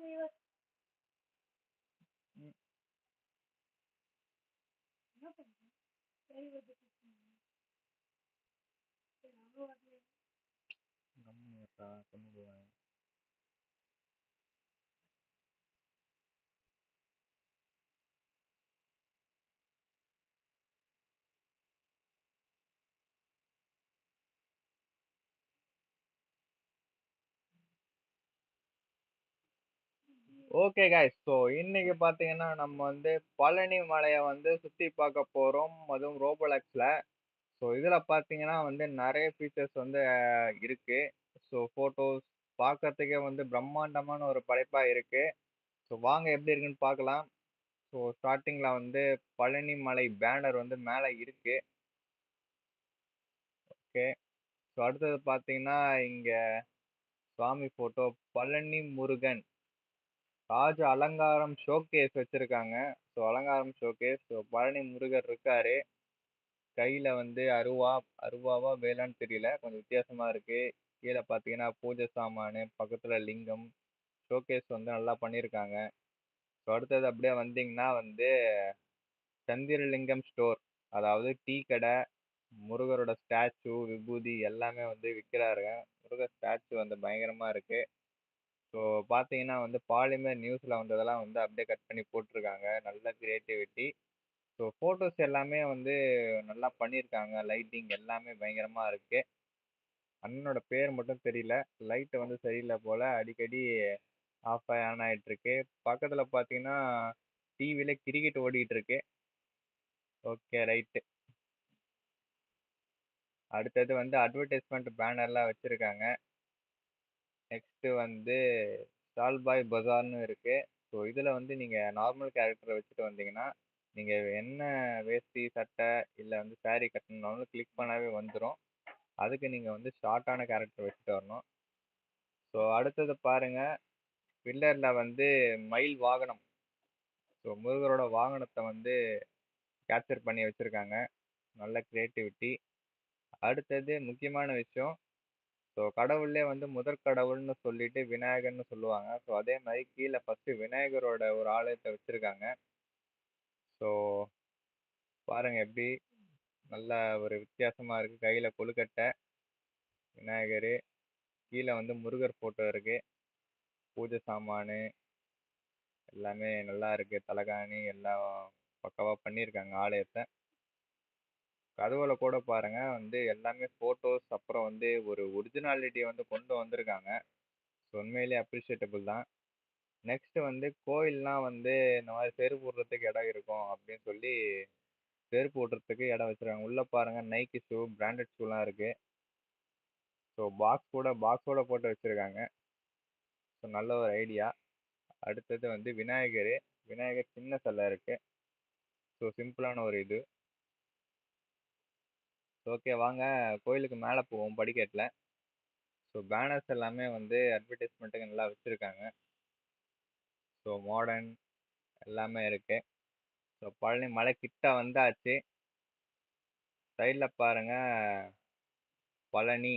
we were. Mm. Kamu ya, kamu doang. Okay guys so இன்னைக்கு பார்த்தீங்கன்னா நம்ம வந்து பழனி மலையை வந்து சுற்றி பார்க்க போகிறோம் அதுவும் ரோபோலக்ஸில். ஸோ இதில் பார்த்தீங்கன்னா வந்து நிறைய ஃபீச்சர்ஸ் வந்து இருக்குது இருக்கு. ஸோ ஃபோட்டோஸ் பார்க்கறதுக்கே வந்து பிரம்மாண்டமான ஒரு படைப்பாக இருக்குது ஸோ வாங்க எப்படி இருக்குன்னு பார்க்கலாம் ஸோ ஸ்டார்டிங்கில் வந்து பழனி மலை பேனர் வந்து மேலே இருக்குது ஓகே ஸோ அடுத்தது பார்த்தீங்கன்னா இங்கே சுவாமி ஃபோட்டோ பழனி முருகன். ராஜ அலங்காரம் ஷோகேஸ் வச்சிருக்காங்க. ஸோ அலங்காரம் ஷோகேஸ் ஸோ பழனி முருகர் இருக்காரு. கையில வந்து அருவா அருவாவா வேலான்னு தெரியல. கொஞ்சம் வித்தியாசமா இருக்கு. கீழே பார்த்தீங்கன்னா பூஜை சாமானு பக்கத்துல லிங்கம். ஷோகேஸ் வந்து நல்லா பண்ணியிருக்காங்க ஸோ அடுத்தது அப்படியே வந்தீங்கன்னா வந்து சந்திரலிங்கம் ஸ்டோர் அதாவது டீ கடை முருகரோட ஸ்டாச்சு விபூதி எல்லாமே வந்து விற்கிறாருங்க முருகர் ஸ்டாச்சு வந்து பயங்கரமாக இருக்குது ஸோ பார்த்தீங்கன்னா வந்து பாலிமர் நியூஸில் வந்ததெல்லாம் வந்து அப்படியே கட் பண்ணி போட்டிருக்காங்க. நல்ல கிரியேட்டிவிட்டி ஸோ ஃபோட்டோஸ் எல்லாமே வந்து நல்லா பண்ணியிருக்காங்க லைட்டிங் எல்லாமே பயங்கரமாக இருக்குது அண்ணனோட பேர் மட்டும் தெரியல. லைட் வந்து சரியில்லை போல். அடிக்கடி ஆஃப் ஆன் ஆகிட்டு இருக்கு. பக்கத்தில் பார்த்தீங்கன்னா டிவியில் கிரிக்கெட் ஓடிட்டு இருக்கு. ஓகே ரைட்டு அடுத்தது வந்து அட்வர்டைஸ்மெண்ட் பேனர்லாம் வச்சுருக்காங்க. நெக்ஸ்ட்டு வந்து சால்பாய் பஜார்னு இருக்கு. ஸோ இதில் வந்து நீங்கள் நார்மல் கேரக்டரை வச்சுட்டு வந்தீங்கன்னா நீங்கள் என்ன வேஷ்டி சட்டை இல்லை வந்து சாரீ கட்டணுன்னாலும் கிளிக் பண்ணாவே வந்துடும் அதுக்கு நீங்கள் வந்து ஷார்ட்டான கேரக்டர் வச்சுட்டு வரணும். ஸோ அடுத்தது பாருங்கள் பில்லரில் வந்து மயில் வாகனம். ஸோ முருகரோட வாகனத்தை வந்து கேப்சர் பண்ணி வச்சுருக்காங்க. நல்ல க்ரியேட்டிவிட்டி அடுத்தது முக்கியமான விஷயம் ஸோ கடவுள்லே வந்து முதற் கடவுள்னு சொல்லிட்டு விநாயகர்னு சொல்லுவாங்க. ஸோ அதே மாதிரி கீழே ஃபஸ்ட்டு விநாயகரோட ஒரு ஆலயத்தை வச்சுருக்காங்க. ஸோ பாருங்க எப்படி நல்ல ஒரு வித்தியாசமாக இருக்குது கையில் கொழுக்கட்டை விநாயகர் கீழே வந்து முருகர் ஃபோட்டோ இருக்குது பூஜை சாமானு எல்லாமே நல்லா இருக்குது தலகாணி எல்லாம் பக்கவாக பண்ணியிருக்காங்க ஆலயத்தை. கதவுல கூட பாருங்க வந்து எல்லாமே ஃபோட்டோஸ் அப்புறம் வந்து ஒரு ஒரிஜினாலிட்டியை வந்து கொண்டு வந்திருக்காங்க. ஸோ உண்மையிலேயே அப்ரிஷியேட்டபிள் தான். நெக்ஸ்ட் வந்து கோயில்லாம் வந்து இந்த மாதிரி செருப்பு விடுறதுக்கு இடம் இருக்கும் அப்படின்னு சொல்லி செருப்பு விடுறதுக்கு இடம் வச்சிருக்காங்க. உள்ள பாருங்க நைக்கி ஷூ பிராண்டட் ஷூலாம் இருக்கு. ஸோ பாக்ஸ் கூட பாக்ஸோட போட்டு வச்சிருக்காங்க. ஸோ நல்ல ஒரு ஐடியா அடுத்தது வந்து விநாயகர். விநாயகர் சின்ன சிலை இருக்கு. ஸோ சிம்பிளான ஒரு இது. ஓகே வாங்க. கோயிலுக்கு மேலே போவோம் படிக்கட்டில். ஸோ பேனர்ஸ் எல்லாமே வந்து அட்வர்டைஸ்மெண்ட்டுக்கு நல்லா வச்சுருக்காங்க. ஸோ மாடர்ன் எல்லாமே இருக்கு. ஸோ பழனி மலை கிட்ட வந்தாச்சு. சைடில் பாருங்க. பழனி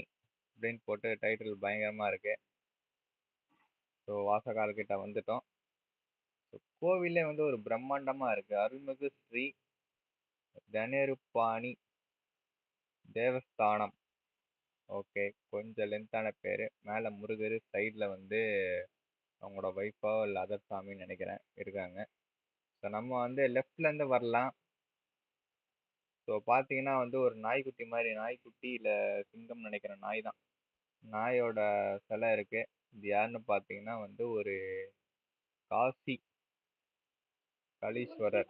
அப்படின்னு போட்டு டைட்டில் பயங்கரமாக இருக்கு. ஸோ வாசகால் கிட்ட வந்துட்டோம். ஸோ கோவிலே வந்து ஒரு பிரம்மாண்டமாக இருக்குது அருள்மிகு ஸ்ரீ தனேருப்பாணி தேவஸ்தானம். ஓகே கொஞ்சம் லென்த்தான பேர். மேலே முருகர் சைடில் வந்து அவங்களோட ஒய்ஃபோ இல்லை அதர் சாமின்னு நினைக்கிறேன். இருக்காங்க. ஸோ நம்ம வந்து லெஃப்ட்லேருந்து வரலாம். ஸோ பார்த்தீங்கன்னா வந்து ஒரு நாய்க்குட்டி மாதிரி நாய்க்குட்டி இல்லை சிங்கம் நினைக்கிறேன் நாய் தான். நாயோட சிலை இருக்கு. இது யாருன்னு பார்த்தீங்கன்னா வந்து ஒரு காசி. கலீஸ்வரர்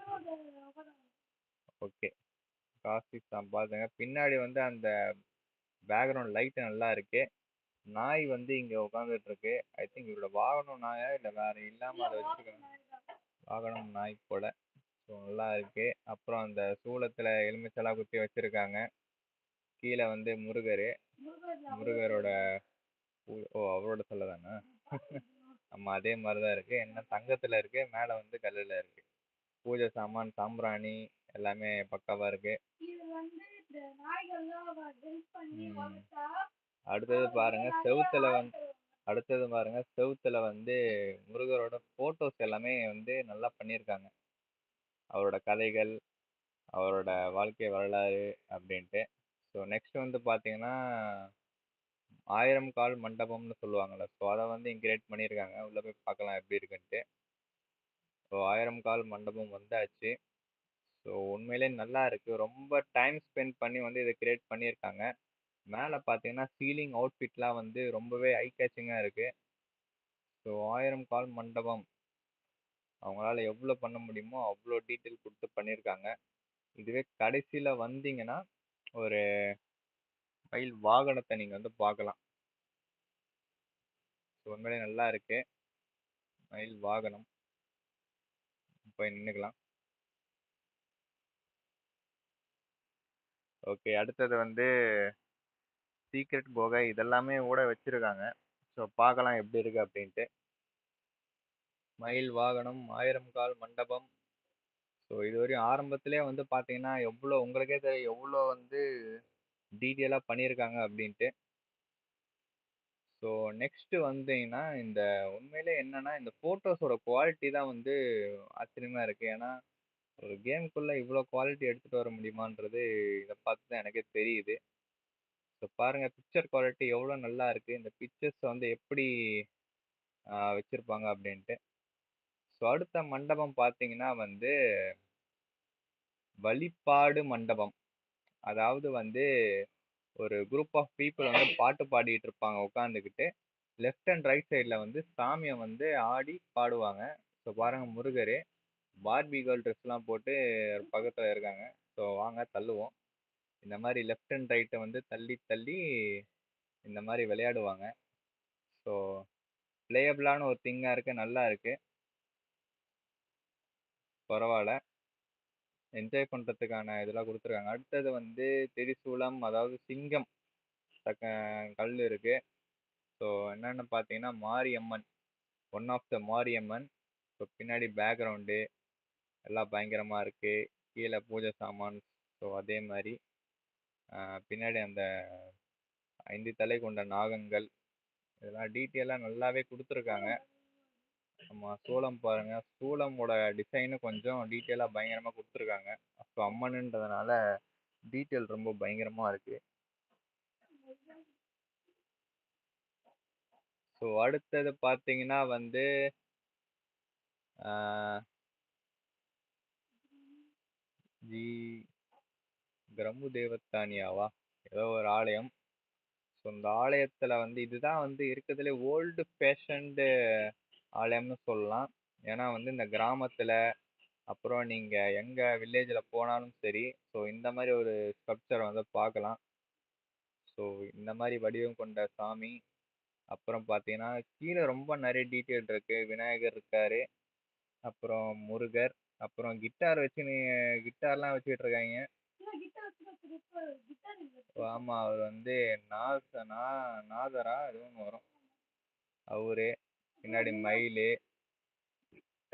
ஓகே காசி தான் பாருங்க பின்னாடி வந்து அந்த பேக்ரவுண்ட் லைட் நல்லா இருக்கு. நாய் வந்து இங்க உட்காந்துட்டு இருக்கு ஐ திங்க் இவரோட வாகனம் நாயா இல்ல வேற இல்லாம அதை வச்சிருக்காங்க வாகனம் நாய் போல. ஸோ நல்லா இருக்கு. அப்புறம் அந்த சூளத்துல எலுமிச்செல்லாம் குத்தி வச்சிருக்காங்க. கீழே வந்து முருகர். முருகரோட ஓ அவரோட சிலை தானே? ஆமா அதே மாதிரி தான் இருக்கு. என்ன தங்கத்துல இருக்கு மேல வந்து கல்லுல இருக்கு. பூஜை சாமான் சாம்பிராணி எல்லாமே பக்காவா இருக்கு. ம். அடுத்தது பாருங்க செவுத்துல வந்து அடுத்தது பாருங்க செவுத்துல வந்து முருகரோட ஃபோட்டோஸ் எல்லாமே வந்து நல்லா பண்ணியிருக்காங்க அவரோட கதைகள் அவரோட வாழ்க்கை வரலாறு அப்படின்ட்டு. ஸோ நெக்ஸ்ட் வந்து பார்த்தீங்கன்னா ஆயிரம் கால் மண்டபம்னு சொல்லுவாங்கள்ல ஸோ அதை வந்து இன்கிரியேட் பண்ணியிருக்காங்க உள்ளே போய் பார்க்கலாம் எப்படி இருக்குன்ட்டு. ஸோ ஆயிரம் கால் மண்டபம் வந்தாச்சு. ஸோ உண்மையிலே நல்லா இருக்குது ரொம்ப டைம் ஸ்பெண்ட் பண்ணி வந்து இதை கிரியேட் பண்ணியிருக்காங்க. மேலே பார்த்தீங்கன்னா சீலிங் அவுட்ஃபிட்லாம் வந்து ரொம்பவே ஐ கேச்சிங்காக இருக்குது ஸோ ஆயிரம் கால் மண்டபம். அவங்களால எவ்வளோ பண்ண முடியுமோ அவ்வளோ டீட்டெயில் கொடுத்து பண்ணியிருக்காங்க. இதுவே கடைசியில் வந்தீங்கன்னா ஒரு மயில் வாகனத்தை நீங்கள் வந்து பார்க்கலாம் ஸோ உண்மையிலே நல்லா இருக்கு. மயில் வாகனம். போய் நின்றுக்கலாம் ஓகே. அடுத்தது வந்து சீக்ரெட் போக இதெல்லாமே கூட வச்சுருக்காங்க. ஸோ பார்க்கலாம் எப்படி இருக்கு அப்படின்ட்டு. மயில் வாகனம் ஆயிரம் கால் மண்டபம். ஸோ இது வரையும் ஆரம்பத்திலே வந்து பார்த்தீங்கன்னா எவ்வளோ உங்களுக்கே தெரியும் எவ்வளோ வந்து டீட்டெயிலாக பண்ணியிருக்காங்க அப்படின்ட்டு. ஸோ நெக்ஸ்ட்டு வந்தீங்கன்னா இந்த உண்மையிலே என்னன்னா இந்த ஃபோட்டோஸோட குவாலிட்டி தான் வந்து ஆச்சரியமாக இருக்குது ஏன்னா ஒரு கேம்குள்ளே இவ்வளோ குவாலிட்டி எடுத்துகிட்டு வர முடியுமான்றது இதை பார்த்து தான் எனக்கே தெரியுது. ஸோ பாருங்கள் பிக்சர் குவாலிட்டி எவ்வளோ நல்லா இருக்குது இந்த பிக்சர்ஸ் வந்து எப்படி வச்சுருப்பாங்க அப்படின்ட்டு. ஸோ அடுத்த மண்டபம் பார்த்தீங்கன்னா வந்து வழிபாடு மண்டபம். அதாவது வந்து ஒரு குரூப் ஆஃப் பீப்புள் வந்து பாட்டு பாடிட்டு இருப்பாங்க உட்காந்துக்கிட்டு லெஃப்ட் அண்ட் ரைட் சைடில் வந்து சாமியை வந்து ஆடி பாடுவாங்க. ஸோ பாருங்க முருகர். பார்பி கேர்ள் ட்ரெஸ்லாம் போட்டு பக்கத்தில் இருக்காங்க. ஸோ வாங்க தள்ளுவோம். இந்த மாதிரி லெஃப்ட் அண்ட் ரைட்டை வந்து தள்ளி தள்ளி இந்த மாதிரி விளையாடுவாங்க. ஸோ பிளேயபிளான ஒரு திங்காக இருக்குது நல்லா இருக்குது பரவாயில்ல. என்ஜாய் பண்ணுறதுக்கான இதெல்லாம் கொடுத்துருக்காங்க. அடுத்தது வந்து திரிசூலம் அதாவது சிங்கம். தக்க கல் இருக்குது ஸோ என்னென்னு பார்த்தீங்கன்னா Mariamman. One of the Mariamman. So பின்னாடி பேக்ரவுண்டு எல்லாம் பயங்கரமாக இருக்குது கீழே பூஜை சாமான் ஸோ அதே மாதிரி பின்னாடி அந்த ஐந்து தலை கொண்ட நாகங்கள் இதெல்லாம் டீட்டெயிலாக நல்லாவே கொடுத்துருக்காங்க. ஆமாம் சூளம் பாருங்கள் சூளமோட டிசைனும் கொஞ்சம் டீட்டெயிலாக பயங்கரமாக கொடுத்துருக்காங்க. ஸோ அம்மனுன்றதுனால டீட்டெயில் ரொம்ப பயங்கரமாக இருக்குது ஸோ அடுத்தது பார்த்தீங்கன்னா வந்து ஜி பிரம்மு தேவத்தானியாவா ஏதோ ஒரு ஆலயம். ஸோ இந்த ஆலயத்தில் வந்து இதுதான் வந்து இருக்கிறதுலே ஓல்டு ஃபேஷன்டு ஆலயம்னு சொல்லலாம். ஏன்னா வந்து இந்த கிராமத்தில் அப்புறம் நீங்கள் எங்கே வில்லேஜில் போனாலும் சரி ஸோ இந்த மாதிரி ஒரு ஸ்ட்ரக்சரை வந்து பார்க்கலாம். ஸோ இந்த மாதிரி வடிவம் கொண்ட சாமி. அப்புறம் பார்த்தீங்கன்னா கீழே ரொம்ப நிறைய டீட்டெயில் இருக்குது விநாயகர் இருக்கார். அப்புறம் முருகர். அப்புறம் கிட்டார் வச்சு நீ கிட்டார்லாம் வச்சுக்கிட்டு இருக்காங்க ஆமாம் அவர் வந்து நாச நா நாதரா எதுவும் வரும். அவரு பின்னாடி மயில்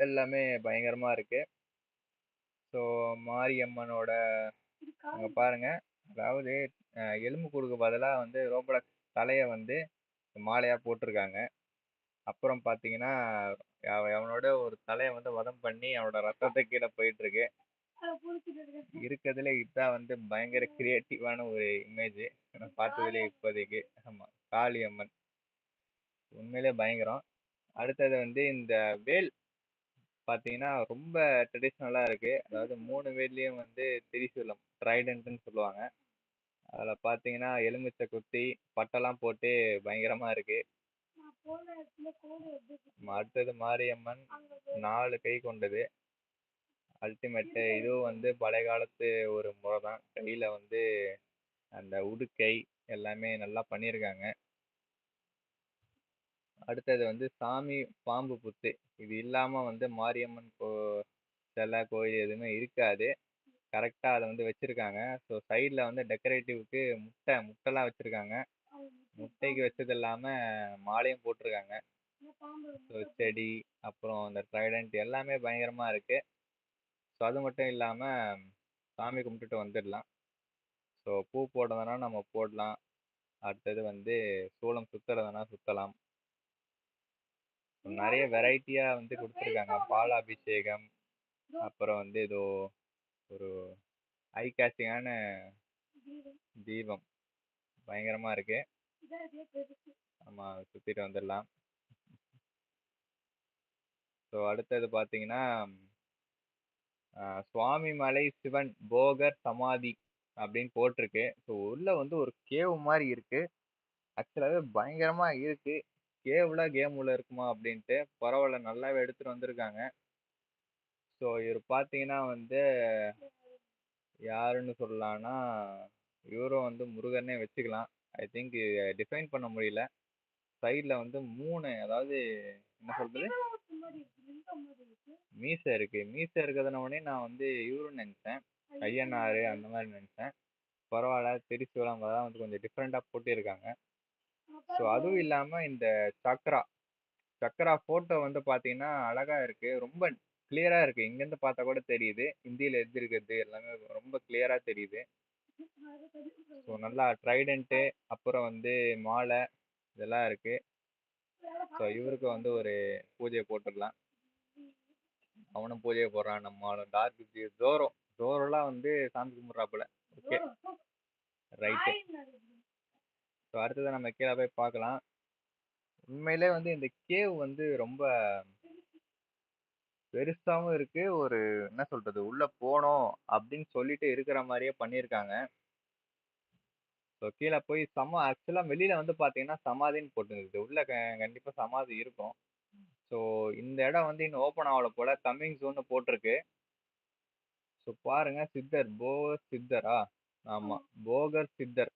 எல்லாமே பயங்கரமாக இருக்குது ஸோ மாரியம்மனோட அங்கே பாருங்கள் அதாவது எலும்பு கூடுக்கு பதிலாக வந்து ரோபோட தலையை வந்து மாலையாக போட்டிருக்காங்க. அப்புறம் பார்த்தீங்கன்னா அவனோட ஒரு தலையை வந்து வதம் பண்ணி அவனோட ரத்தத்தை கீழே போயிட்டுருக்கு. இருக்கிறதுல இதுதான் வந்து பயங்கர கிரியேட்டிவான ஒரு இமேஜ் நான் பார்த்ததுலே இப்போதைக்கு. ஆமாம் காளியம்மன். உண்மையிலே பயங்கரம். அடுத்தது வந்து இந்த வேல் பார்த்தீங்கன்னா ரொம்ப ட்ரெடிஷ்னலாக இருக்குது அதாவது மூணு வேல்லையும் வந்து திரிசூலம் ட்ரைடன்ட்னு சொல்லுவாங்க. அதில் பார்த்தீங்கன்னா எலுமிச்சை குத்தி பட்டெல்லாம் போட்டு பயங்கரமாக இருக்குது அடுத்தது மாரியம்மன் நாலு கை கொண்டது. அல்டிமேட்டு இதுவும் வந்து பழைய காலத்து ஒரு முறை தான் கையில் வந்து அந்த உடுக்கை எல்லாமே நல்லா பண்ணியிருக்காங்க அடுத்தது வந்து சாமி பாம்பு புத்து. இது இல்லாமல் வந்து மாரியம்மன் கோ சிலை கோயில் எதுவுமே இருக்காது. கரெக்டாக அதை வந்து வச்சுருக்காங்க. ஸோ சைடில் வந்து டெக்கரேட்டிவ்க்கு முட்டை முட்டைலாம் வச்சுருக்காங்க. முட்டைக்கு வச்சது இல்லாமல் மாலையும் போட்டிருக்காங்க. ஸோ செடி அப்புறம் இந்த ட்ரைடன்ட் எல்லாமே பயங்கரமாக இருக்குது ஸோ அது மட்டும் இல்லாமல் சாமி கும்பிட்டுட்டு வந்துடலாம். ஸோ பூ போடுறதுனா நம்ம போடலாம். அடுத்தது வந்து சூளம் சுற்றுறதுனா சுற்றலாம் நிறைய வெரைட்டியா வந்து கொடுத்துருக்காங்க. பால் அபிஷேகம், அப்புறம் வந்து ஏதோ ஒரு ஐ கேச்சிங்கான தீபம். பயங்கரமா இருக்கு. ஆமா சுத்திட்டு வந்துடலாம். ஸோ அடுத்தது பார்த்தீங்கன்னா, சுவாமிமலை சிவன் போகர் சமாதி அப்படின்னு போட்டிருக்கு. ஸோ உள்ள வந்து ஒரு கேவ் மாதிரி இருக்கு. ஆக்சுவலாவே பயங்கரமா இருக்கு. கேவ்ல கேம் உள்ள இருக்குமா அப்படின்ட்டு. பரவாயில்ல நல்லாவே எடுத்துட்டு வந்திருக்காங்க. ஸோ இவர் பார்த்தீங்கன்னா வந்து யாருன்னு சொல்லலாம்னா, இவரும் வந்து முருகன்னே வச்சுக்கலாம். ஐ திங்க் டிஃபைன் பண்ண முடியல. சைடுல வந்து 3 அதாவது என்ன சொல்றது? மீசை இருக்கு. மீசை இருக்கிறதுன உடனே நான் வந்து இவருன்னு நெனச்சேன். ஐயனாரு அந்த மாரி நெனச்சேன். பரவால்ல திரிசூலம் அதெல்லாம் வந்து கொஞ்சம் டிஃபரெண்ட்டா போட்டிருக்காங்க. ஸோ அதுவும் இல்லாம இந்த சக்ரா சக்ரா ஃபோட்டோ வந்து பார்த்தீங்கன்னா, அழகா இருக்கு. ரொம்ப கிளியரா இருக்கு. இங்கருந்து பார்த்தா கூட தெரியுது. ஹிந்தியில எழுதியிருக்கிறது எல்லாமே ரொம்ப கிளியரா தெரியுது. ஸோ நல்லா ட்ரைடன்ட்டு, அப்புறம் வந்து மாலை இதெல்லாம் இருக்கு. ஸோ இவருக்கு வந்து ஒரு பூஜைய போட்டுடலாம். அவனும் பூஜையை போடுறான். நம்ம டார்க் ஜோரோ ஜோரோலாம் வந்து சாமி கும்பிட்றாப்புல ஓகே. ரைட்டு. ஸோ அடுத்ததை நம்ம கீழே போய் பார்க்கலாம். உண்மையிலே வந்து இந்த கேவ் வந்து ரொம்ப பெருசாவும் இருக்கு. ஒரு என்ன சொல்றது? உள்ள போனோம் அப்படின்னு சொல்லிட்டு இருக்கிற மாரியே பண்ணியிருக்காங்க. ஸோ கீழ போய் சம ஆக்சுவலா வெளியில வந்து பார்த்தீங்கன்னா, சமாதின்னு போட்டிருந்தது. உள்ள க கண்டிப்பா சமாதி இருக்கும். ஸோ இந்த இடம் வந்து இன்னும் ஓப்பன் ஆவல போல. கம்மிங் சூன்னு போட்டிருக்கு. ஸோ பாருங்க சித்தர் போகர் சித்தரா? ஆமா. போகர் சித்தர்.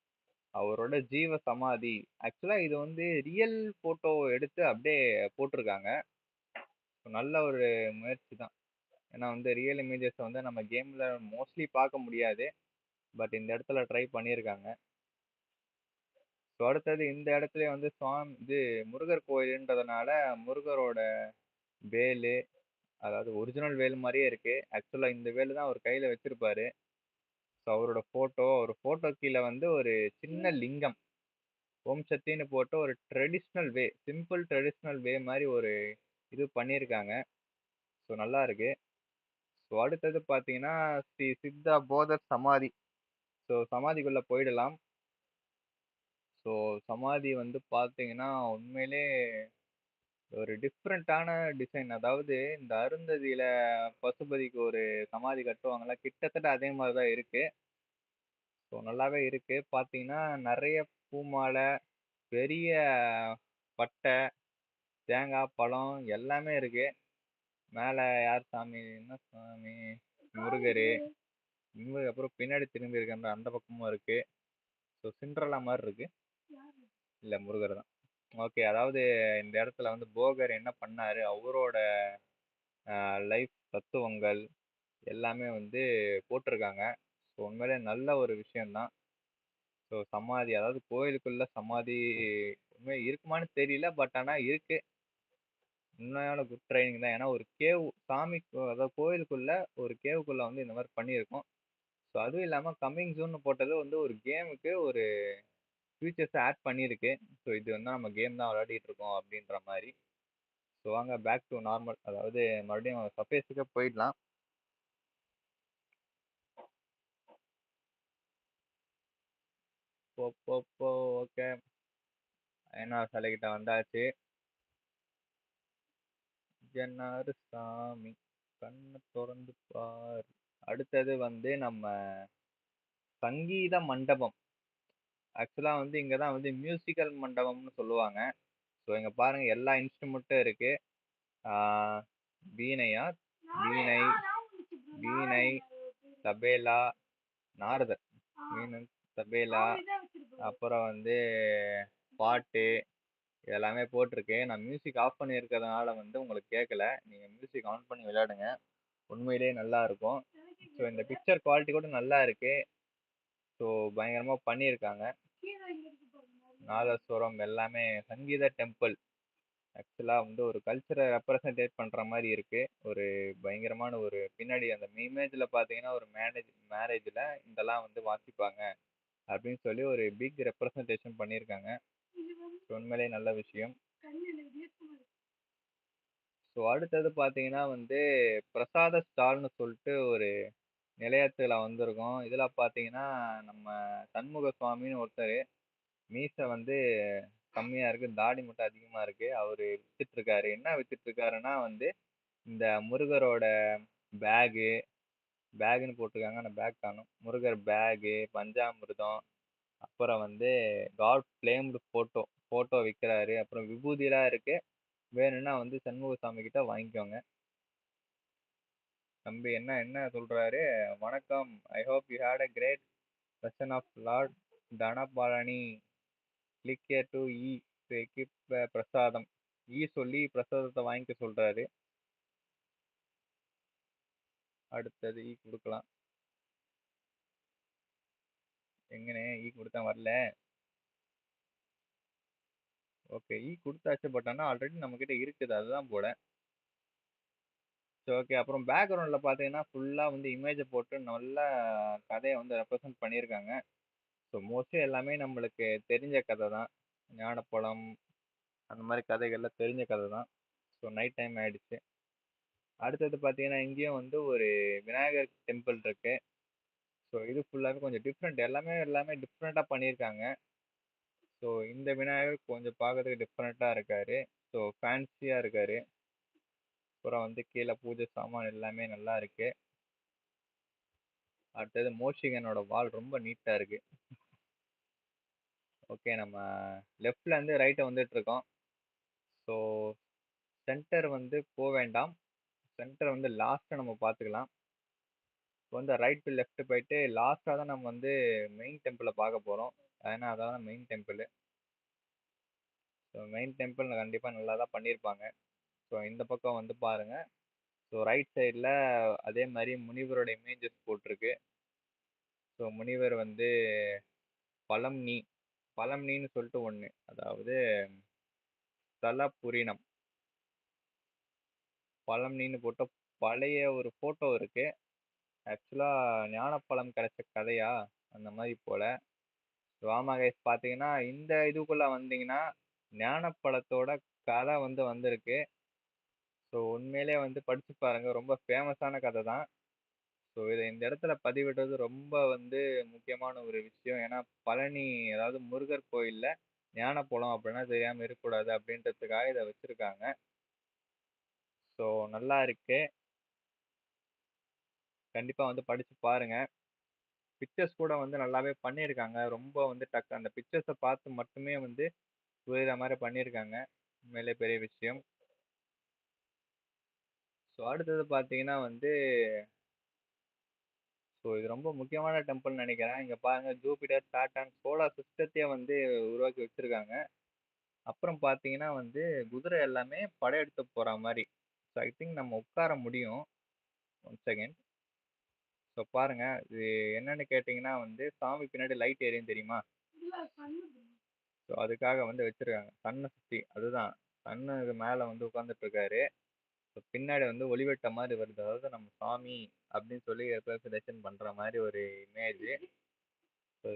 அவரோட ஜீவ சமாதி. ஆக்சுவலா இது வந்து ரியல் ஃபோட்டோ எடுத்து அப்படியே போட்டிருக்காங்க. நல்ல ஒரு முயற்சி தான். ஏன்னா வந்து ரியல் இமேஜஸை வந்து நம்ம கேமில் மோஸ்ட்லி பார்க்க முடியாது. பட் இந்த இடத்துல ட்ரை பண்ணியிருக்காங்க. ஸோ அடுத்தது இந்த இடத்துல வந்து சுவாமி இது முருகர் கோயில்ன்றதுனால முருகரோட வேலு, அதாவது ஒரிஜினல் வேல் மாதிரியே இருக்கு. ஆக்சுவலாக இந்த வேலு தான் அவர் கையில் வச்சுருப்பாரு ஸோ அவரோட ஃபோட்டோ, அவர் ஃபோட்டோ கீழே வந்து ஒரு சின்ன லிங்கம். ஓம் சக்தின்னு போட்டு ஒரு traditional way, simple traditional way மாதிரி ஒரு இது பண்ணியிருக்காங்க. ஸோ நல்லா இருக்கு. ஸோ அடுத்தது பார்த்தீங்கன்னா, ஸ்ரீ சித்தா போதர் சமாதி. ஸோ சமாதிக்குள்ளே போயிடலாம். ஸோ சமாதி வந்து பார்த்தீங்கன்னா, உண்மையிலே ஒரு டிஃப்ரெண்ட்டான டிசைன். அதாவது இந்த அருந்ததியில் பசுபதிக்கு ஒரு சமாதி கட்டுவாங்கல்ல, கிட்டத்தட்ட அதே மாதிரி தான் இருக்குது ஸோ நல்லாவே இருக்குது பார்த்தீங்கன்னா, நிறைய பூமாலை, பெரிய பட்டை, தேங்காய், பழம் எல்லாமே இருக்கு. மேல யார் சாமி? என்ன சாமி? முருகரு. முருகர் அப்புறம் பின்னாடி திரும்பி இருக்க அந்த பக்கமும் இருக்கு. ஸோ சிண்ட்ரெல்லா மாரி இருக்கு. இல்ல முருகர் தான். ஓகே. அதாவது இந்த இடத்துல வந்து போகர் என்ன பண்ணாரு? அவரோட லைஃப் தத்துவங்கள் எல்லாமே வந்து போட்டிருக்காங்க. ஸோ உண்மையிலே நல்ல ஒரு விஷயம் தான். ஸோ சமாதி அதாவது கோயிலுக்குள்ள சமாதி உண்மை இருக்குமான்னு தெரியல. பட் ஆனா இருக்கு. உண்மையான குட் ட்ரைனிங் தான். ஏன்னா ஒரு கேவ் சாமி அதாவது கோயிலுக்குள்ள ஒரு கேவுக்குள்ள வந்து இந்த மாதிரி பண்ணியிருக்கோம். ஸோ அதுவும் இல்லாமல் கம்மிங் சூன்னு போட்டது வந்து ஒரு கேமுக்கு ஒரு ஃபீச்சர்ஸ ஆட் பண்ணியிருக்கு. ஸோ இது வந்து நம்ம கேம் தான் விளையாடிட்டு இருக்கோம் அப்படின்ற மாதிரி ஸோ வாங்க பேக் டு நார்மல். அதாவது மறுபடியும் சர்ஃபேஸுக்கே போயிடலாம். போ போ ஓகே. ஐநா சிலைக்கிட்ட வந்தாச்சு. ஐயனாரு சாமி கண்ண தொறந்து பாரு. அடுத்தது வந்து நம்ம சங்கீத மண்டபம். ஆக்சுவலா வந்து இங்க தான் வந்து மியூசிக்கல் மண்டபம்னு சொல்லுவாங்க. ஸோ இங்க பாருங்க எல்லா இன்ஸ்ட்ருமெண்ட்டும் இருக்கு. ஆ வீணையா? வீணை, வீணை, தபேலா, நாரதர். வீணை, தபேலா, அப்புறம் வந்து பாட்டு இதெல்லாமே போட்டிருக்கு. நான் மியூசிக் ஆஃப் பண்ணியிருக்கிறதுனால வந்து உங்களுக்கு கேட்கல. நீங்கள் மியூசிக் ஆன் பண்ணி விளையாடுங்க. உண்மையிலேயே நல்லா இருக்கும். ஸோ இந்த பிக்சர் குவாலிட்டி கூட நல்லா இருக்கு. ஸோ பயங்கரமாக பண்ணியிருக்காங்க. நாதஸ்வரம் எல்லாமே சங்கீத டெம்பிள். ஆக்சுவலாக வந்து ஒரு கல்ச்சரை ரெப்ரசன்டேட் பண்ணுற மாதிரி இருக்குது ஒரு பயங்கரமான ஒரு பின்னாடி அந்த இமேஜில் பார்த்தீங்கன்னா, ஒரு மேரேஜ் மேரேஜில் இதெல்லாம் வந்து வாசிப்பாங்க. அப்படின்னு சொல்லி ஒரு பிக் ரெப்ரசன்டேஷன் பண்ணியிருக்காங்க. உண்மையிலேயே நல்ல விஷயம். ஸோ அடுத்தது பார்த்தீங்கன்னா வந்து பிரசாத ஸ்டால்னு சொல்லிட்டு ஒரு நிலையத்துல வந்திருக்கோம். இதுல பார்த்தீங்கன்னா, நம்ம சண்முக சுவாமின்னு ஒருத்தரு மீசை வந்து கம்மியா இருக்கு. தாடி மட்டும் அதிகமா இருக்கு. அவரு வித்துட்டுருக்காரு. என்ன வித்துட்டுருக்காருன்னா வந்து, இந்த முருகரோட பேகு பேகுன்னு போட்டுருக்காங்க. ஆனா பேக் காணோம். முருகர் பேகு, பஞ்சாமிர்தம், அப்புறம் வந்து காட் ஃப்ளேம்டு ஃபோட்டோ ஃபோட்டோ விக்கிறாரு. அப்புறம் விபூதிலாம் இருக்கு. வேணும்னா வந்து சண்முகசாமி கிட்ட வாங்கிக்கோங்க. தம்பி என்ன என்ன சொல்றாரு? "வணக்கம். I hope you had a great session of lord தனபாலனி. Click to e to prasadam." E சொல்லி பிரசாதத்தை வாங்கிக்க சொல்றாரு. அடுத்தது இ கொடுக்கலாம் எங்கண்ணே ஈ e கொடுத்தேன் வரல. ஓகே. ஈ e கொடுத்தாச்சு பட் ஆனால் ஆல்ரெடி நம்மக்கிட்ட இருக்குது. அதுதான் போல. சரி ஓகே. அப்புறம் பேக்ரவுண்டில் பார்த்தீங்கன்னா, ஃபுல்லாக வந்து இமேஜை போட்டு நல்லா கதையை வந்து ரெப்ரசன்ட் பண்ணியிருக்காங்க. ஸோ மோஸ்ட்லி எல்லாமே நம்மளுக்கு தெரிஞ்ச கதை தான். ஞானப்பழம் அந்த மாதிரி கதைகள்லாம் தெரிஞ்ச கதை தான். ஸோ நைட் டைம் ஆகிடுச்சு அடுத்தது பார்த்தீங்கன்னா, இங்கேயும் வந்து ஒரு விநாயகர் டெம்பிள் இருக்குது ஸோ இது ஃபுல்லாவே கொஞ்சம் டிஃப்ரெண்ட். எல்லாமே எல்லாமே டிஃப்ரெண்ட்டாக பண்ணியிருக்காங்க. ஸோ இந்த விநாயகர் கொஞ்சம் பார்க்கறதுக்கு டிஃப்ரெண்ட்டா இருக்காரு. ஸோ ஃபேன்சியா இருக்கார் அப்புறம் வந்து கீழே பூஜை சாமான் எல்லாமே நல்லா இருக்கு. அடுத்தது மோஷிகனோட வால் ரொம்ப நீட்டா இருக்கு. ஓகே. நம்ம லெஃப்ட்ல இருந்து ரைட் வந்துட்டுருக்கோம். ஸோ சென்டர் வந்து போக வேண்டாம். சென்டர் வந்து லாஸ்ட்டை நம்ம பார்த்துக்கலாம். இப்போ வந்து ரைட் டு லெஃப்ட் போயிட்டு லாஸ்டாக தான் நம்ம வந்து மெயின் டெம்பிளை பார்க்க போகிறோம் ஏன்னா அதான் main temple. So main temple கண்டிப்பாக நல்லா தான் பண்ணியிருப்பாங்க. ஸோ இந்த பக்கம் வந்து பாருங்கள் ஸோ ரைட் சைடில் அதே மாதிரி முனிவரோட இமேஜஸ் போட்டிருக்கு. ஸோ முனிவர் வந்து பழம்னி பழம்னின்னு சொல்லிட்டு ஒன்று அதாவது ஸ்தலபுரினம். பழம்னின்னு போட்டு பழைய ஒரு ஃபோட்டோ இருக்குது ஆக்சுவலா ஞானப்பழம் கிடைச்ச கதையா? அந்த மாதிரி போல. ராமகேஷ் பார்த்தீங்கன்னா, இந்த இதுக்குள்ள வந்தீங்கன்னா, ஞானப்பழத்தோட கதை வந்து வந்திருக்கு. ஸோ உண்மையிலேயே வந்து படிச்சு பாருங்க. ரொம்ப ஃபேமஸான கதை தான். ஸோ இதை இந்த இடத்துல பதிவிடுறது ரொம்ப வந்து முக்கியமான ஒரு விஷயம். ஏன்னா பழனி அதாவது முருகர் கோயிலில் ஞானப்பழம் அப்படின்னா தெரியாமல் இருக்கக்கூடாது அப்படின்றதுக்காக இதை வச்சுருக்காங்க ஸோ நல்லா இருக்கு. கண்டிப்பாக வந்து படிச்சு பாருங்க. பிக்சர்ஸ் கூட வந்து நல்லாவே பண்ணியிருக்காங்க. ரொம்ப வந்து டக் அந்த பிக்சர்ஸ பார்த்து மட்டுமே வந்து புரியிற மாரி பண்ணியிருக்காங்க. உண்மையிலேயே பெரிய விஷயம். ஸோ அடுத்தது பார்த்தீங்கன்னா வந்து ஸோ இது ரொம்ப முக்கியமான டெம்பிள்னு நெனைக்கிறேன். இங்க பாருங்க ஜூபிட்டர், சாட்டர்ன், சோலார் சிஸ்டத்தையே வந்து உருவாக்கி வச்சிருக்காங்க. அப்புறம் பார்த்தீங்கன்னா வந்து குதிரை எல்லாமே படையெடுத்து போற மாரி. ஸோ ஐ திங்க் நம்ம உட்கார முடியும். One second. ஸோ பாருங்க. இது என்னன்னு கேட்டிங்கன்னா வந்து சாமி பின்னாடி லைட் எரியும் தெரியுமா? ஸோ அதுக்காக வந்து வச்சிருக்காங்க. சன்னை சுற்றி அதுதான். சன்னுக்கு மேலே வந்து உட்காந்துட்டு இருக்காரு. ஸோ பின்னாடி வந்து ஒளிவெட்ட மாதிரி வருது. அதாவது நம்ம சாமி அப்படின்னு சொல்லி ரெப்ரசன்டேஷன் பண்ணுற மாதிரி ஒரு இமேஜ். ஸோ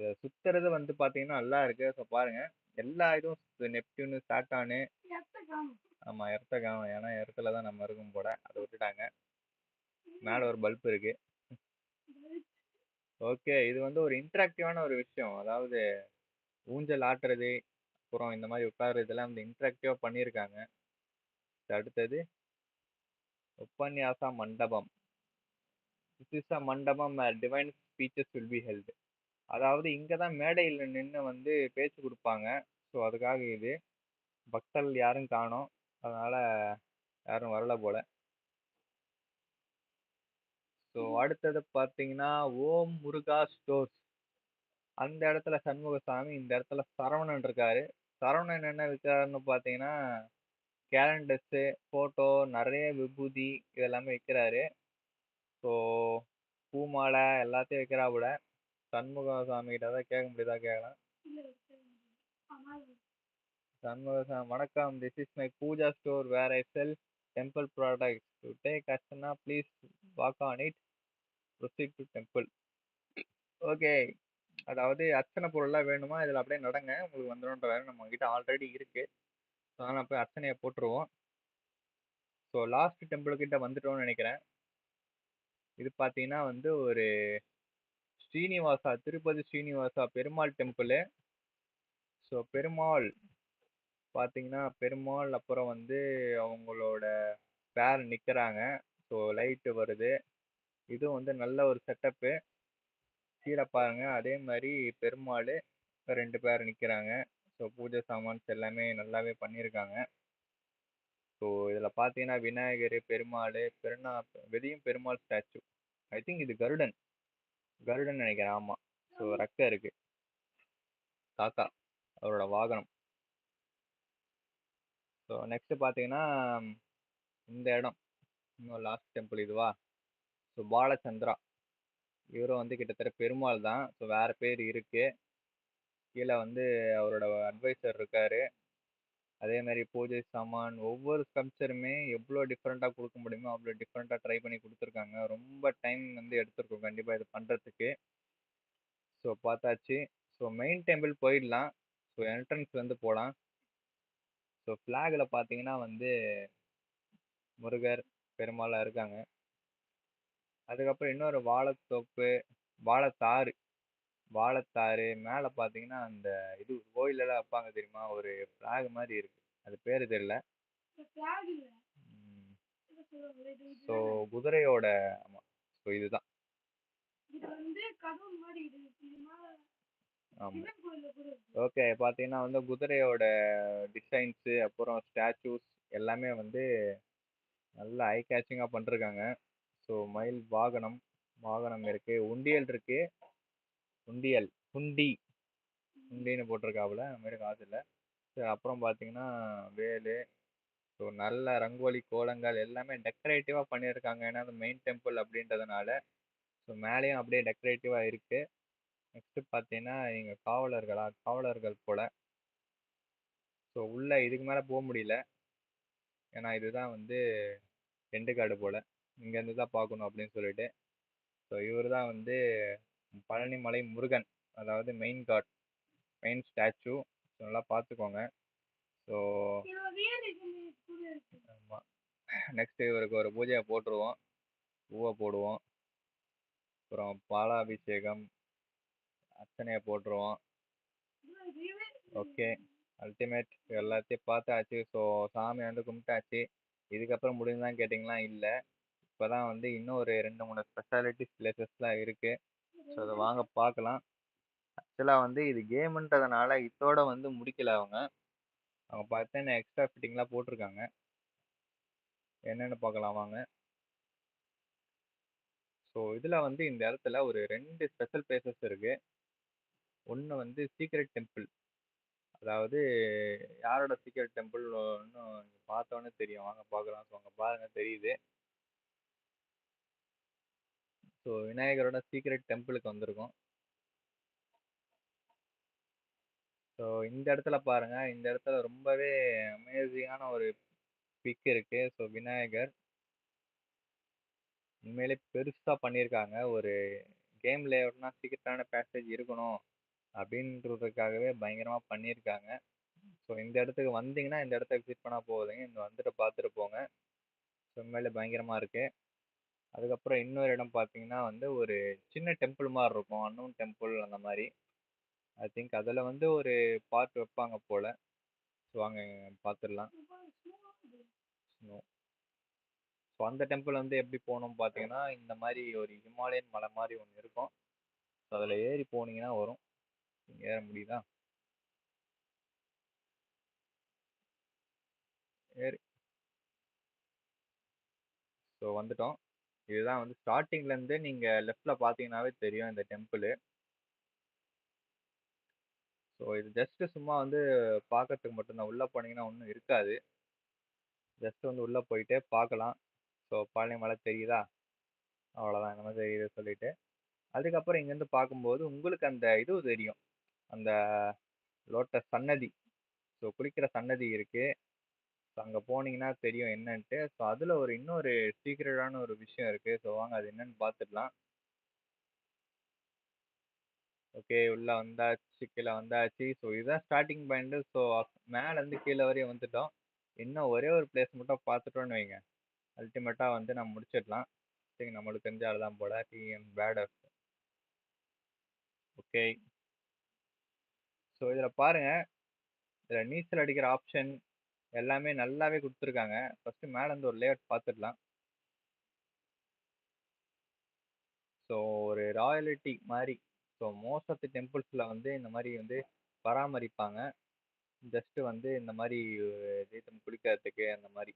இத வந்து பார்த்தீங்கன்னா நல்லா இருக்கு. ஸோ பாருங்க. எல்லா இதுவும் நெப்டியூனு, சாட்டானு ஆமாம் இரத்த காணோம். ஏன்னா எர்த்துல தான் நம்ம இருக்கோம் போட அதை விட்டுட்டாங்க. மேலே ஒரு பல்ப் இருக்குது ஓகே. இது வந்து ஒரு இன்டராக்டிவான ஒரு விஷயம். அதாவது ஊஞ்சல் ஆட்டுறது, அப்புறம் இந்த மாரி உட்கார்றது இதெல்லாம் வந்து இன்டராக்டிவா பண்ணியிருக்காங்க. அடுத்தது உபன்யாச மண்டபம். This is a mandapam where divine speeches will be held. அதாவது இங்க தான் மேடையில நின்னு வந்து பேச்சு குடுப்பாங்க. ஸோ அதுக்காக இது. பக்தர்கள் யாரும் காணோம். அதனால யாரும் வரல போல. ஸோ அடுத்தது பார்த்தீங்கன்னா, ஓம் முருகா ஸ்டோர்ஸ். அந்த இடத்துல சண்முகசாமி, இந்த இடத்துல சரவணன் இருக்காரு. சரவணன் என்ன விற்கிறாருன்னு பார்த்தீங்கன்னா, கேலண்டர்ஸு, ஃபோட்டோ, நிறைய விபூதி இதெல்லாமே விக்கிறாரு. ஸோ பூ மாலை எல்லாத்தையும் விக்கிறாப்புல. சண்முகசாமி கிட்ட தான் கேட்க முடியுதா கேட்கலாம். சண்முகசாமி வணக்கம். This is my pooja store where I sell temple product to take archana please walk on it. Proceed to temple. Okay. அதாவது அர்ச்சனை பொருள்லாம் வேணுமா? இதில் அப்படியே நடங்க. உங்களுக்கு வந்துடும்ன்ற நம்ம கிட்ட ஆல்ரெடி இருக்கு. ஸோ அதனால போய் அர்ச்சனையை போட்டுருவோம். ஸோ லாஸ்ட் டெம்பிள்கிட்ட வந்துட்டோம்னு நினைக்கிறேன் இது பார்த்தீங்கன்னா வந்து ஒரு ஸ்ரீனிவாசா திருப்பதி ஸ்ரீனிவாசா பெருமாள் டெம்பிள் ஸோ பெருமாள் பார்த்தீங்கன்னா பெருமாள் அப்புறம் வந்து அவங்களோட பேர் நிற்கிறாங்க ஸோ லைட்டு வருது இதுவும் வந்து நல்ல ஒரு செட்டப்பு கீழே பாருங்க. அதே மாதிரி பெருமாள் ரெண்டு பேர் நிற்கிறாங்க ஸோ பூஜை சாமான்ஸ் எல்லாமே நல்லாவே பண்ணியிருக்காங்க ஸோ இதில் பார்த்தீங்கன்னா விநாயகர் பெருமாள் பெருநா வெளியும் பெருமாள் ஸ்டாச்சு ஐ திங்க் இது கருடன். கருடன் நினைக்கிறேன். ஆமாம் ஸோ ரெக்கை இருக்கு. காக்கா அவரோட வாகனம். ஸோ நெக்ஸ்ட் பார்த்தீங்கன்னா இந்த இடம். இன்னும் லாஸ்ட் டெம்பிள் இதுவா? ஸோ பாலச்சந்திரா. இவரும் வந்து கிட்டத்தட்ட பெருமாள் தான். ஸோ வேறு பேர் இருக்கு. கீழே வந்து அவரோட அட்வைசர் இருக்காரு. அதே மாதிரி பூஜை சாமான் ஒவ்வொரு ஸ்கல்ப்சருமே எவ்வளோ டிஃப்ரெண்ட்டாக கொடுக்க முடியுமோ அவ்வளோ டிஃப்ரெண்ட்டாக ட்ரை பண்ணி கொடுத்துருக்காங்க. ரொம்ப டைம் வந்து எடுத்திருக்கோம் கண்டிப்பாக இது பண்ணுறதுக்கு ஸோ பார்த்தாச்சு. ஸோ மெயின் டெம்பிள் போயிடலாம். ஸோ என்ட்ரன்ஸ் வந்து போகலாம் ஸோ ஃப்ளாகில் பார்த்தீங்கன்னா வந்து முருகர் பெருமாளாக இருக்காங்க. அதுக்கப்புறம் இன்னொரு வாழைத்தோப்பு வாழைத்தாறு. வாழைத்தாறு மேலே பார்த்தீங்கன்னா அந்த இது கோயிலெல்லாம் வைப்பாங்க தெரியுமா? ஒரு ஃப்ளாக் மாதிரி இருக்கு. அது பேர் தெரியல. ஸோ குதிரையோட ஆமாம் ஸோ இதுதான். ஆமாம் ஓகே பார்த்தீங்கன்னா வந்து குதிரையோட டிசைன்ஸு அப்புறம் ஸ்டாச்சூஸ் எல்லாமே வந்து நல்லா ஐ கேச்சிங்காக பண்ணிருக்காங்க. ஸோ மயில் வாகனம் வாகனம் இருக்கு. உண்டியல் இருக்கு. உண்டியல். ஹுண்டி ஹுண்டின்னு போட்டிருக்காப்புல அந்த மாதிரி காசு இல்லை சரி அப்புறம் பார்த்தீங்கன்னா வேலு. ஸோ நல்ல ரங்கோலி கோலங்கள் எல்லாமே டெக்கரேட்டிவாக பண்ணியிருக்காங்க. ஏன்னா அது மெயின் டெம்பிள் அப்படின்றதுனால. ஸோ மேலேயும் அப்படியே டெக்கரேட்டிவாக இருக்குது நெக்ஸ்ட்டு பார்த்தீங்கன்னா எங்கள் காவலர்களா? காவலர்கள் போல். ஸோ உள்ளே இதுக்கு மேலே போக முடியல. ஏன்னா இதுதான் வந்து ரெண்டு காடு போல். இங்கேருந்து தான் பார்க்கணும் அப்படின்னு சொல்லிட்டு. ஸோ இவர் தான் வந்து பழனிமலை முருகன். அதாவது main god main statue so நல்லா பார்த்துக்கோங்க. ஸோ ஆமாம் நெக்ஸ்ட்டு இவருக்கு ஒரு பூஜையை போட்டுருவோம். பூவை போடுவோம். அப்புறம் பாலாபிஷேகம் அர்ச்சனையை போட்டுருவோம். ஓகே அல்டிமேட் எல்லாத்தையும் பார்த்தாச்சு. ஸோ சாமி வந்து கும்பிட்டாச்சு. இதுக்கப்புறம் முடிஞ்சுதான் கேட்டிங்களா? இல்லை. இப்போ தான் வந்து இன்னும் ஒரு ரெண்டு மூணு ஸ்பெஷாலிட்டிஸ் பிளேசஸ்லாம் இருக்குது ஸோ அதை வாங்க பார்க்கலாம் ஆக்சுவலாக வந்து இது கேமுன்றதுனால இதோட வந்து முடிக்கல அவங்க. அவங்க பார்த்தா எக்ஸ்ட்ரா ஃபிட்டிங்லாம் போட்டிருக்காங்க. என்னென்னு பார்க்கலாம் வாங்க. ஸோ இதில் வந்து இந்த இடத்துல ஒரு ரெண்டு ஸ்பெஷல் பிளேசஸ் இருக்குது ஒன்று வந்து சீக்ரெட் டெம்பிள் அதாவது யாரோட சீக்ரெட் டெம்பிள் இன்னும் பார்த்தோன்னே தெரியும். வாங்க பார்க்கலாம். ஸோ அங்கே பாருங்கள் தெரியுது. ஸோ விநாயகரோட சீக்ரெட் டெம்பிளுக்கு வந்திருக்கோம். ஸோ இந்த இடத்துல பாருங்க. இந்த இடத்துல ரொம்பவே அமேசிங்கான ஒரு பிக் இருக்கு. ஸோ விநாயகர் உண்மையிலே பெருசாக பண்ணியிருக்காங்க. ஒரு கேம் லேஅவுட்னா சீக்கிரட்டான பேசேஜ் இருக்கணும் அப்படின்றதுக்காகவே பயங்கரமாக பண்ணியிருக்காங்க. ஸோ இந்த இடத்துக்கு வந்தீங்கன்னா இந்த இடத்த விசிட் பண்ணால் போகுதுங்க இங்கே வந்துட்டு பார்த்துட்டு போங்க. ஸோ உண்மையிலே பயங்கரமாக இருக்குது அதுக்கப்புறம் இன்னொரு இடம் பார்த்தீங்கன்னா வந்து ஒரு சின்ன டெம்பிள் மாதிரி இருக்கும். அன்னூன் டெம்பிள் அந்த மாதிரி ஐ திங்க் அதில் வந்து ஒரு பார்ட் வைப்பாங்க போல். ஸோ வாங்க பார்த்துடலாம் ஸோ அந்த டெம்பிள் வந்து எப்படி போகணும் பார்த்தீங்கன்னா இந்த மாதிரி ஒரு ஹிமாலயன் மலை மாதிரி ஒன்று இருக்கும். ஸோ அதில் ஏறி போனீங்கன்னா வரும். ஏற முடியுதா? ஏறி. ஸோ வந்துட்டோம். இதுதான் வந்து ஸ்டார்டிங்லேருந்து நீங்கள் லெஃப்ட்ல பாத்தீங்கன்னாவே தெரியும் இந்த டெம்பிள் ஸோ இது ஜஸ்ட்டு சும்மா வந்து பார்க்கறதுக்கு மட்டும்தான். உள்ளே போனீங்கன்னா ஒன்றும் இருக்காது. ஜஸ்ட் வந்து உள்ளே போயிட்டு பார்க்கலாம். ஸோ பழனி மலை தெரியுதா? அவ்வளோதான் இந்த மாதிரி தெரியுது சொல்லிட்டு. அதுக்கப்புறம் இங்கேருந்து பார்க்கும்போது உங்களுக்கு அந்த இது தெரியும். அந்த லோட்டஸ் சன்னதி. ஸோ குளிக்கிற சன்னதி இருக்குது அங்கே போனீங்கன்னா தெரியும் என்னன்ட்டு. ஸோ அதில் ஒரு இன்னொரு சீக்ரெட்டான ஒரு விஷயம் இருக்குது ஸோ வாங்க அது என்னன்னு பார்த்துடலாம் ஓகே உள்ள வந்தாச்சு கீழே வந்தாச்சு. ஸோ இதுதான் ஸ்டார்டிங் பாயிண்ட்டு ஸோ மேலேருந்து கீழே வரையும் வந்துட்டோம். இன்னும் ஒரே ஒரு பிளேஸ் மட்டும் பார்த்துட்டோன்னு வைங்க. அல்டிமேட்டாக வந்து நம்ம முடிச்சிடலாம். சரி நம்மளுக்கு தெரிஞ்ச ஆள் தான் போல டிஎம் பேடர் ஓகே ஸோ இதில் பாருங்கள் இதில் நீச்சல் அடிக்கிற ஆப்ஷன் எல்லாமே நல்லாவே கொடுத்துருக்காங்க. ஃபஸ்ட்டு மேல இருந்து ஒரு லேஅவுட் பார்த்துடலாம் ஸோ ஒரு ராயலிட்டி மாதிரி ஸோ மோஸ்ட் ஆஃப் தி டெம்பிள்ஸில் வந்து இந்த மாதிரி வந்து பராமரிப்பாங்க. ஜஸ்ட்டு வந்து இந்த மாதிரி தீர்த்தம் குளிக்கிறதுக்கு அந்த மாதிரி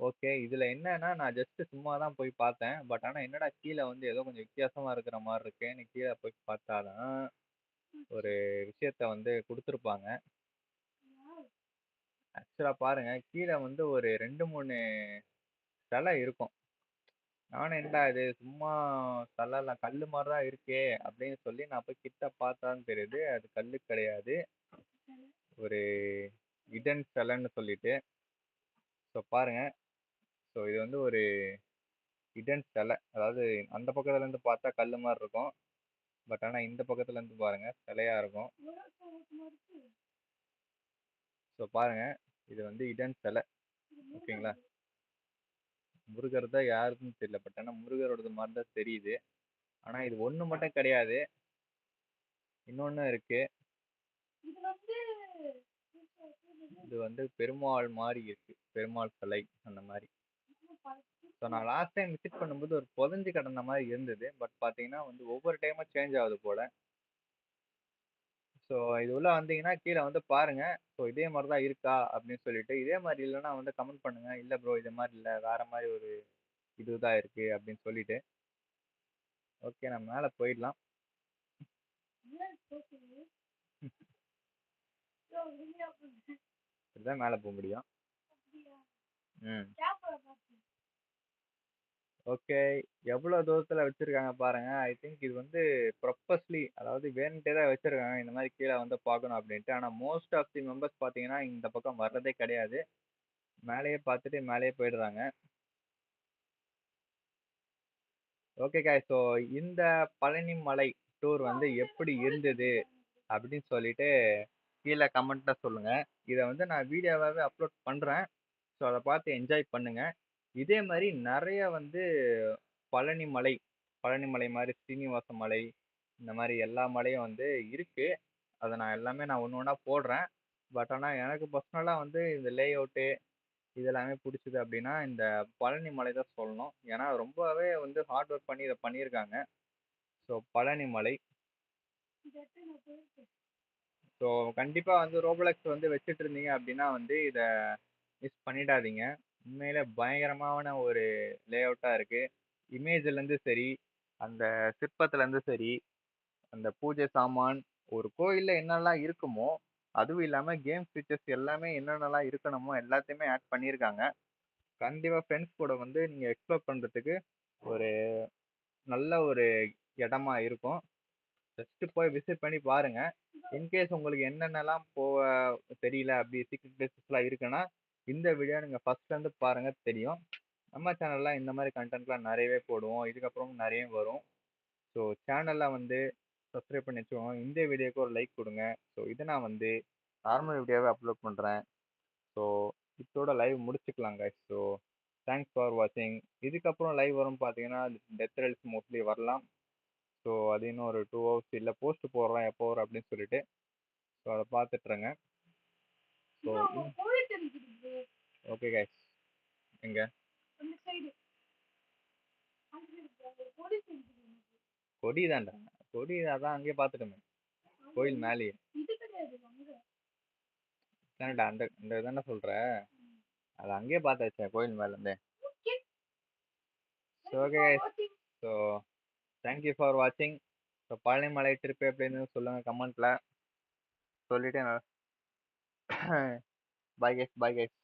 ஓகே இதில் என்னன்னா நான் ஜஸ்ட்டு சும்மா தான் போய் பார்த்தேன். பட் ஆனால் என்னடா கீழே வந்து ஏதோ கொஞ்சம் வித்தியாசமாக இருக்கிற மாதிரி இருக்கேன்னு கீழே போய் பார்த்தா தான் ஒரு விஷயத்த வந்து கொடுத்துருப்பாங்க. ஆக்சுவலாக பாருங்க கீழே வந்து ஒரு ரெண்டு மூணு சிலை இருக்கும். நானும் என்னடா இது சும்மா சிலைலாம் கல் மாதிரி தான் இருக்கே அப்படின்னு சொல்லி நான் போய் கிட்ட பார்த்தான்னு தெரியுது அது கல் கிடையாது. ஒரு இடன் சிலைன்னு சொல்லிட்டு. ஸோ பாருங்க. ஸோ இது வந்து ஒரு இடன் சிலை அதாவது அந்த பக்கத்துல இருந்து பார்த்தா கல் மாதிரி இருக்கும். பட் ஆனால் இந்த பக்கத்துல இருந்து பாருங்க சிலையா இருக்கும். ஸோ பாருங்கள் இது வந்து இடன் சிலை ஓகேங்களா? முருகர் தான் யாருக்குன்னு தெரியல பட் ஆனால் முருகரோடது மாதிரி தான் தெரியுது. ஆனால் இது ஒன்று மட்டும் கிடையாது. இன்னொன்று இருக்கு. இது வந்து பெருமாள் மாதிரி இருக்கு. பெருமாள் சிலை அந்த மாதிரி. ஸோ நான் லாஸ்ட் டைம் விசிட் பண்ணும்போது ஒரு புதஞ்சு கிடந்த மாதிரி இருந்தது. பட் பார்த்தீங்கன்னா வந்து ஒவ்வொரு டைமும் சேஞ்ச் ஆகுது போல. ஸோ இது உள்ள வந்தீங்கன்னா கீழே வந்து பாருங்க. ஸோ இதே மாதிரி தான் இருக்கா? அப்படின்னு சொல்லிட்டு இதே மாதிரி இல்லைன்னா வந்து கமெண்ட் பண்ணுங்க. இல்லை ப்ரோ இது மாதிரி இல்லை. வேற மாதிரி ஒரு இதுதான் இருக்கு அப்படின்னு சொல்லிட்டு. ஓகே நம்ம மேலே போயிடலாம். இப்படிதான் மேலே போக முடியும். ம். ஓகே. எவ்வளோ தூரத்துல வச்சிருக்காங்க பாருங்க. ஐ திங்க் இது வந்து ப்ரொபஸ்லி அதாவது வேணுன்ட்டே தான் இந்த மாதிரி கீழே வந்து பார்க்கணும் அப்படின்ட்டு. ஆனா மோஸ்ட் ஆஃப் தி மெம்பர்ஸ் பார்த்தீங்கன்னா இந்த பக்கம் வர்றதே கிடையாது. மேலேயே பார்த்துட்டு மேலேயே போயிடுறாங்க. ஓகே காய் ஸோ இந்த பழனி மலை டூர் வந்து எப்படி இருந்தது அப்படின்னு சொல்லிட்டு கீழே கமெண்ட்டாக சொல்லுங்கள் இதை வந்து நான் வீடியோவாகவே அப்லோட் பண்ணுறேன் ஸோ அதை பார்த்து என்ஜாய் பண்ணுங்கள் இதே மாதிரி நிறைய வந்து பழனி மலை பழனி மலை மாதிரி சீனிவாச மலை இந்த மாதிரி எல்லா மலையும் வந்து இருக்குது அதை நான் எல்லாமே நான் ஒன்று ஒன்றா போடுறேன். பட் ஆனால் எனக்கு பர்சனலாக வந்து இந்த லே அவுட்டு இதெல்லாமே பிடிச்சது அப்படின்னா இந்த பழனி மலை தான் சொல்லணும். ஏன்னா ரொம்பவே வந்து ஹார்ட் ஒர்க் பண்ணி இதை பண்ணியிருக்காங்க ஸோ பழனி மலை. ஸோ கண்டிப்பாக வந்து ரோபோலக்ஸ் வந்து வச்சுட்டு இருந்தீங்க அப்படின்னா வந்து இதை மிஸ் பண்ணிடாதீங்க. உண்மையில பயங்கரமான ஒரு லே அவுட்டாக இருக்குது இமேஜ்லேருந்து சரி அந்த சிற்பத்துலேருந்து சரி அந்த பூஜை சாமான் ஒரு கோயிலில் என்னெல்லாம் இருக்குமோ அதுவும் இல்லாமல் கேம் ஃபீச்சர்ஸ் எல்லாமே என்னென்னலாம் இருக்கணுமோ எல்லாத்தையுமே ஆட் பண்ணியிருக்காங்க. கண்டிப்பாக ஃப்ரெண்ட்ஸ் கூட வந்து நீங்கள் எக்ஸ்ப்ளோர் பண்ணுறதுக்கு ஒரு நல்ல ஒரு இடமா இருக்கும். ஜஸ்ட்டு போய் விசிட் பண்ணி பாருங்கள் இன்கேஸ் உங்களுக்கு என்னென்னலாம் போக தெரியல அப்படி சீக்ரெட் பிளேசஸ்லாம் இருக்குன்னா இந்த வீடியோ நீங்கள் ஃபஸ்ட்லேருந்து பாருங்கள் தெரியும். நம்ம சேனலில் இந்த மாதிரி கண்டென்ட்லாம் நிறையவே போடுவோம். இதுக்கப்புறம் நிறைய வரும். ஸோ சேனலில் வந்து சப்ஸ்கிரைப் பண்ணி வச்சுக்கோங்க. இந்த வீடியோக்கு ஒரு லைக் கொடுங்க. ஸோ இதை நான் வந்து நார்மல் வீடியோவே அப்லோட் பண்ணுறேன் ஸோ இதோட லைவ் முடிச்சுக்கலாம் guys. ஸோ தேங்க்ஸ் ஃபார் வாட்சிங் இதுக்கப்புறம் லைவ் வரும் பார்த்தீங்கன்னா டெத் ரெல்ஸ் மோஸ்ட்லி வரலாம். ஸோ அது இன்னும் ஒரு டூ ஹவர்ஸ் இல்லை. போஸ்ட் போடுறேன் எப்போ வரும் அப்படின்னு சொல்லிட்டு. ஸோ அதை பார்த்துட்ருங்க ஸோ ஓகே கைஸ் எங்க? கொடி தான்டா. கொடி அதான் அங்கேயே பார்த்துட்டோமே. கோயில் மேலேயே. தானடா அந்த இந்த தானே சொல்ற? அது அங்கேயே பார்த்தாச்சே கோயில் மேல இருந்தே okay guys so thank you for வாட்சிங் ஸோ பழனிமலை ட்ரிப் எப்படின்னு சொல்லுங்கள் கமெண்ட்டில் சொல்லிவிட்டு பாய் கைஸ் பாய் கைஸ்